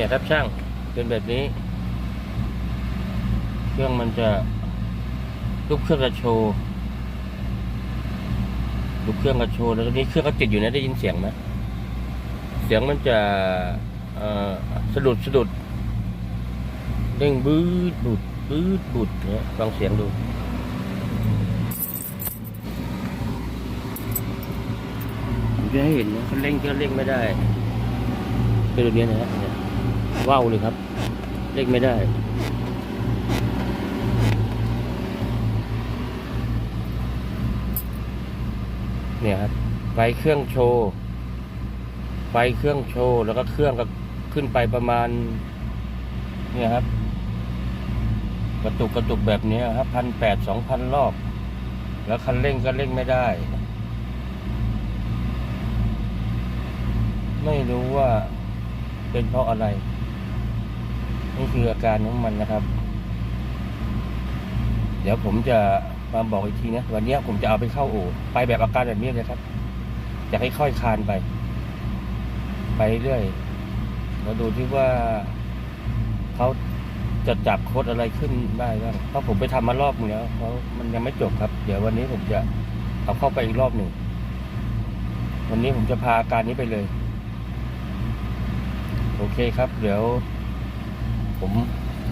เนี่ยครับช่างเป็นแบบนี้ เครื่องมันจะลูกเครื่องกระโชว์ลูกเครื่องกระโชว์แล้วตอนนี้เครื่องก็ติดอยู่นะได้ยินเสียงไหมเสียงมันจะเอ่อสะดุดสะดุดเด้งบื้ดบุดบื้ดบุดเนี่ยฟังเสียงดูผมจะให้เห็นนะเขาเร่งก็เร่งไม่ได้เป็นแบบนี้นะฮะ ว้าวเลยครับเร่งไม่ได้ เนี่ยครับไฟเครื่องโชว์ไฟเครื่องโชว์ แล้วก็เครื่องก็ขึ้นไปประมาณ เนี่ยครับ กระตุกกระตุกแบบนี้ครับพันแปดสองพันรอบ แล้วคันเร่งก็เร่งไม่ได้ ไม่รู้ว่าเป็นเพราะอะไร นี่คืออาการของมันนะครับ เดี๋ยวผมจะมาบอกอีกทีนะวันนี้ผมจะเอาไปเข้าโอ่ไปแบบอาการแบบนี้เลยครับจะให้ค่อยๆคานไป ไปเรื่อยแล้วดูที่ว่าเขาจะจับโคดอะไรขึ้นได้บ้างเพราะผมไปทำมารอบนึงแล้วเขามันยังไม่จบครับ เดี๋ยววันนี้ผมจะเอาเข้าไปอีกรอบหนึ่งวันนี้ผมจะพาอาการนี้ไปเลย โอเคครับ เดี๋ยว ผม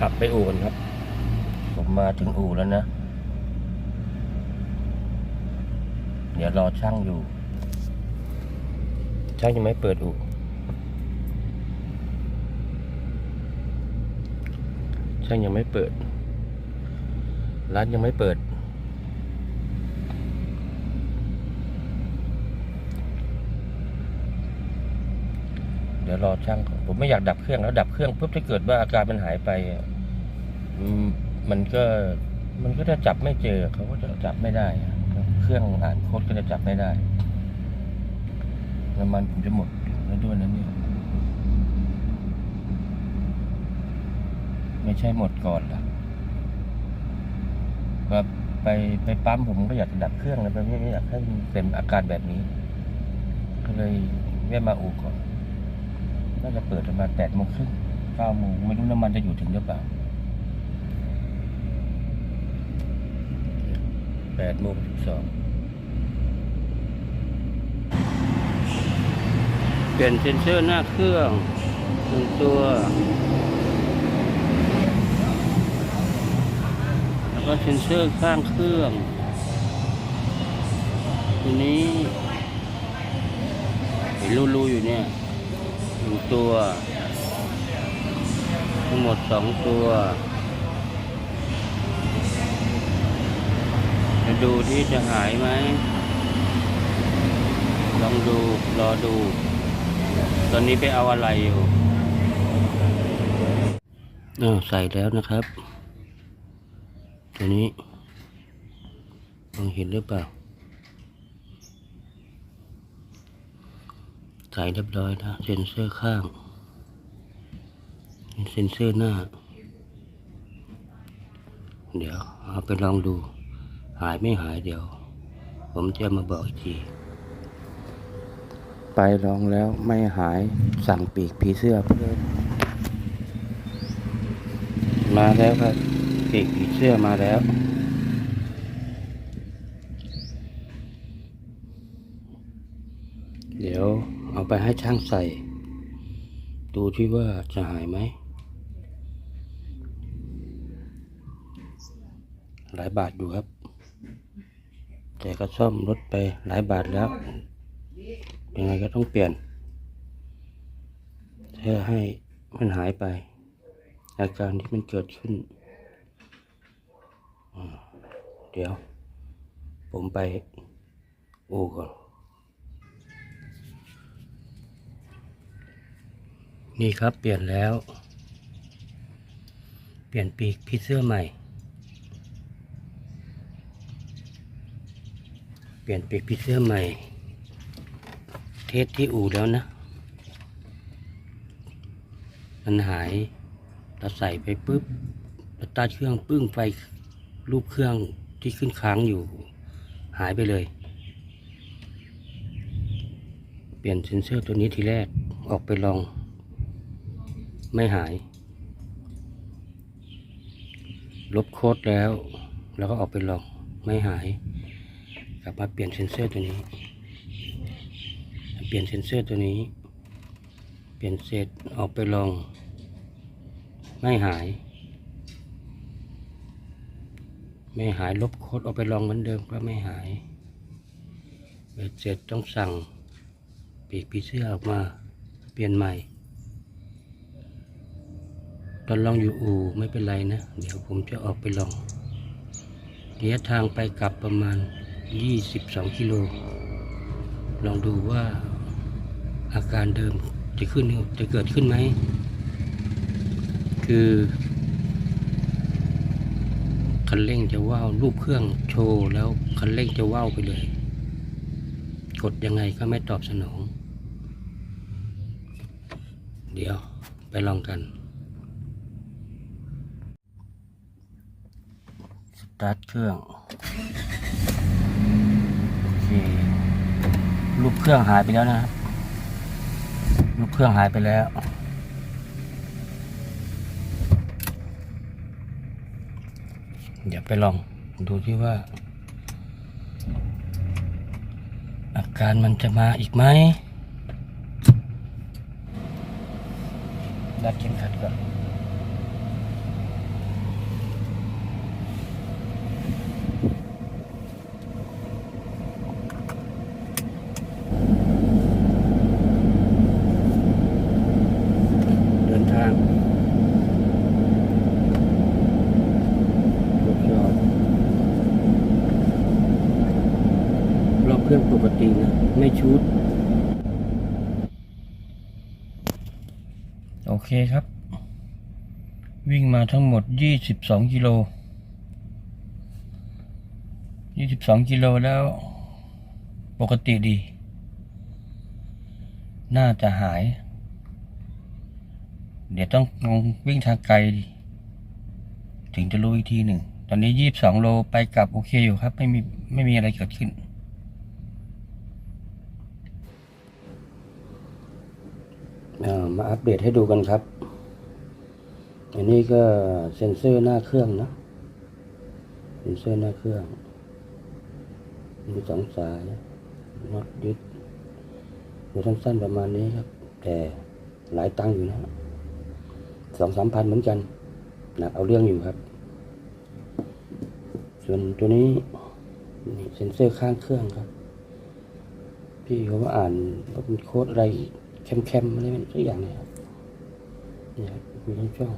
กลับไปอู่กันครับ ผมมาถึงอู่แล้วนะ เดี๋ยวรอช่างอยู่ ช่างยังไม่เปิดอู่ช่างยังไม่เปิด ร้านยังไม่เปิด เดี๋ยวรอช่างก่อนผมไม่อยากดับเครื่องแล้วดับเครื่องปุ๊บถ้าเกิดว่าอาการมันหายไปอะมันก็มันก็จะจับไม่เจอเขาก็จะจับไม่ได้ เครื่องอ่านโค้ดก็จะจับไม่ได้น้ำมันผมจะหมดแล้วด้วยนะเนี่ยไม่ใช่หมดก่อนล่ะแบบไปไปปั๊มผมก็อยากจะดับเครื่องเลยไม่ไม่อยากให้มันเป็นอาการแบบนี้ ก็เลยแวะมาอู่ก่อน น่าจะเปิดประมาณแปดโมงครึ่งเก้าโมงไม่รู้น้ำมันจะอยู่ถึงหรือเปล่าแปดโมงสิบสองเปลี่ยนเซ็นเซอร์หน้าเครื่องหนึ่งตัว แล้วก็เซ็นเซอร์ข้างเครื่องทีนี้เห็นรูๆอยู่เนี่ย นึ่งตัว ทั้งหมดสองตัวจะดูที่จะหายไหม ลองดู รอดู ตอนนี้ไปเอาอะไรอยู่อ้าวใส่แล้วนะครับ ตัวนี้มองเห็นหรือเปล่า ใส่เรียบร้อยนะ เซ็นเซอร์ข้าง เซ็นเซอร์หน้า เดี๋ยวเอาไปลองดู หายไม่หายเดี๋ยว ผมจะมาบอกอีกที ไปลองแล้วไม่หายสั่งปีกผีเสื้อเพิ่มมาแล้วครับปีกผีเสื้อมาแล้ว เดี๋ยวเอา ไปให้ช่างใส่ ดูที่ว่าจะหายไหม หลายบาทอยู่ครับ แต่ก็ซ่อมรถไปหลายบาทแล้ว ยังไงก็ต้องเปลี่ยนเพื่อให้มันหายไป อาการที่มันเกิดขึ้น เดี๋ยว ผมไปอู่ก่อน นี่ครับเปลี่ยนแล้ว เปลี่ยนปีกพี่เสื้อใหม่ เปลี่ยนปีกพี่เสื้อใหม่ เทสที่อู่แล้วนะ มันหายเราใส่ไปปุ๊บสตาร์ทเครื่องปึ้งไฟรูปเครื่องที่ขึ้นค้างอยู่ หายไปเลย เปลี่ยนเซนเซอร์ตัวนี้ทีแรกออกไปลอง ไม่หาย ลบโค้ดแล้ว แล้วก็ออกไปลองไม่หาย กลับมาเปลี่ยนเซนเซอร์ตัวนี้ เปลี่ยนเซนเซอร์ตัวนี้ เปลี่ยนเสร็จออกไปลอง ไม่หาย ไม่หายลบโค้ดออกไปลองเหมือนเดิมก็ไม่หายเสร็จต้องสั่งปีกผีเสื้อออกมา เปลี่ยนใหม่ ตอนลองอยู่อู่ไม่เป็นไรนะ เดี๋ยวผมจะออกไปลองระยะทางไปกลับประมาณ 22 กิโล ลองดูว่าอาการเดิมจะขึ้นจะเกิดขึ้นไหม คือคันเร่งจะว่าวรูปเครื่องโชว์แล้วคันเร่งจะว่าวไปเลย กดยังไงก็ไม่ตอบสนอง เดี๋ยวไปลองกัน ตาร์ทเครื่อง โอเครูปเครื่องหายไปแล้วนะครับรูปเครื่องหายไปแล้ว เดี๋ยวไปลองดูที่ว่า อาการมันจะมาอีกไหมดัดเข็มขัดก่อนเดินทางทดสอบรอบ เครื่องปกตินะไม่ชุด โอเคครับ วิ่งมาทั้งหมด 22 กิโล 22 กิโลแล้ว ปกติดี น่าจะหาย เดี๋ยวต้องลองวิ่งทางไกล ถึงจะรู้อีกทีหนึ่ง ตอนนี้ 22 โลไปกลับโอเคอยู่ครับ ไม่มี ไม่มีอะไรเกิดขึ้น มาอัปเดตให้ดูกันครับ อันนี้ก็เซ็นเซอร์หน้าเครื่องนะเซ็นเซอร์หน้าเครื่อง มีสองสายน็อตยึดดูสั้นๆประมาณนี้ครับ แต่หลายตังค์อยู่นะสองสามพันเหมือนกันหนักเอาเรื่องอยู่ครับ ส่วนตัวนี้นี่เซ็นเซอร์ข้างเครื่องครับ พี่เขามาอ่านว่าเป็นโค้ดอะไร แคมๆอะไรสักอย่างเนี่ยครับเนี่ยครับมีช่อง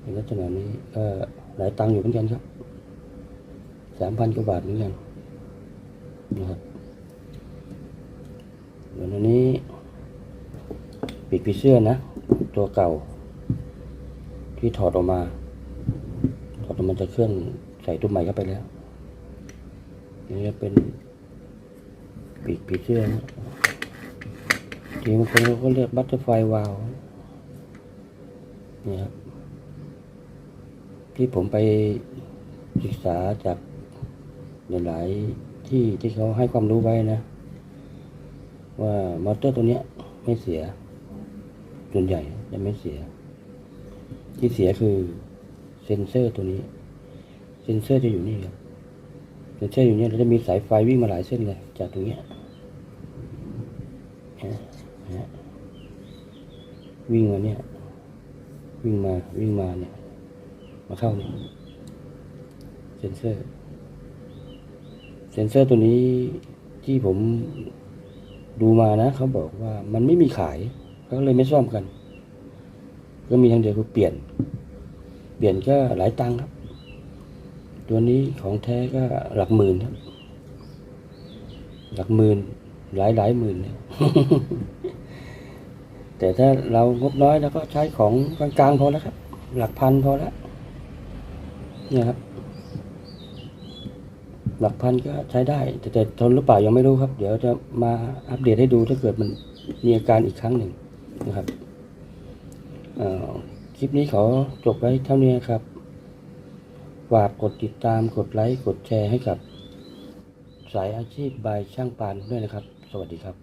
ในลักษณะนี้ก็หลายตังค์อยู่เหมือนกันครับสามพันกว่าบาทเหมือนกันนะครับส่วนอันนี้ปีกผีเสื้อนะ ตัวเก่า ที่ถอดออกมา ถอดออกมาจากเครื่องใส่ตัวใหม่เข้าไปแล้วนี่เป็น ปีกผีเสื้อนะทีบางคนเขาก็เรียกบัตเตอร์ไฟวาลนี่ครับที่ผมไปศึกษาจากหลายๆที่ที่เขาให้ความรู้ไว้นะ ว่ามอเตอร์ตัวเนี้ยไม่เสีย ส่วนใหญ่จะไม่เสีย ที่เสียคือเซนเซอร์ตัวนี้ เซนเซอร์จะอยู่นี่ครับเซนเซอร์อยู่เนี่ยเราจะมีสายไฟวิ่งมาหลายเส้นเลยจากตรงเนี้ยนะนะ วิ่งมาเนี่ย วิ่งมาวิ่งมาเนี่ย มาเข้าเนี่ยเซนเซอร์ เซนเซอร์ตัวนี้ที่ผมดูมานะเขาบอกว่ามันไม่มีขายเขาก็เลยไม่ซ่อมกัน ก็มีทางเดียวคือเปลี่ยน เปลี่ยนก็หลายตังค์ครับ ตัวนี้ของแท้ก็หลักหมื่นครับ หลักหมื่นหลายหลายหมื่นเนี่ย แต่ถ้าเรางบน้อยแล้วก็ใช้ของกลางๆพอแล้วครับ หลักพันพอแล้วเนี่ยครับ หลักพันก็ใช้ได้ แต่แต่ทนหรือเปล่ายังไม่รู้ครับ เดี๋ยวจะมาอัปเดตให้ดูถ้าเกิดมันมีอาการอีกครั้งหนึ่งนะครับคลิปนี้ขอจบไว้เท่านี้ครับฝากกดติดตามกดไลค์กดแชร์ให้กับ สายอาชีพบายช่างปานด้วยนะครับ สวัสดีครับ